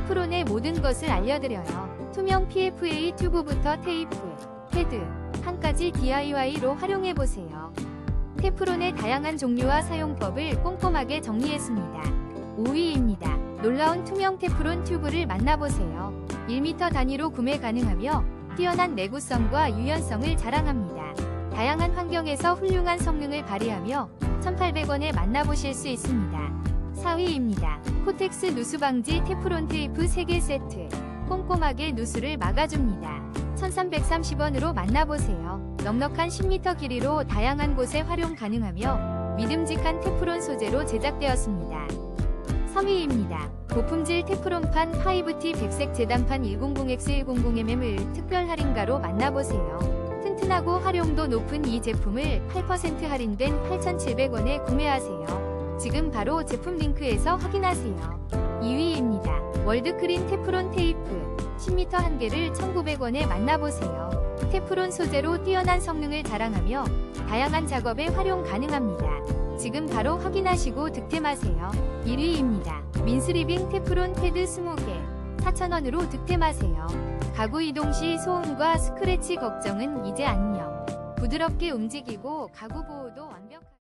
테프론의 모든 것을 알려드려요. 투명 PFA 튜브부터 테이프, 패드, 한까지 DIY로 활용해보세요. 테프론의 다양한 종류와 사용법을 꼼꼼하게 정리했습니다. 5위입니다. 놀라운 투명 테프론 튜브를 만나보세요. 1m 단위로 구매 가능하며 뛰어난 내구성과 유연성을 자랑합니다. 다양한 환경에서 훌륭한 성능을 발휘하며 1,800원에 만나보실 수 있습니다. 4위입니다. 코텍스 누수 방지 테프론 테이프 3개 세트. 꼼꼼하게 누수를 막아줍니다. 1330원으로 만나보세요. 넉넉한 10m 길이로 다양한 곳에 활용 가능하며 믿음직한 테프론 소재로 제작되었습니다. 3위입니다. 고품질 테프론판 5T 백색 재단판 100X100mm을 특별 할인가로 만나보세요. 튼튼하고 활용도 높은 이 제품을 8% 할인된 8,700원에 구매하세요. 지금 바로 제품 링크에서 확인하세요. 2위입니다. 월드크린 테프론 테이프 10m 한 개를 1,900원에 만나보세요. 테프론 소재로 뛰어난 성능을 자랑하며 다양한 작업에 활용 가능합니다. 지금 바로 확인하시고 득템하세요. 1위입니다. 민스리빙 테프론 패드 20개 4,000원으로 득템하세요. 가구 이동 시 소음과 스크래치 걱정은 이제 안녕. 부드럽게 움직이고 가구 보호도 완벽하게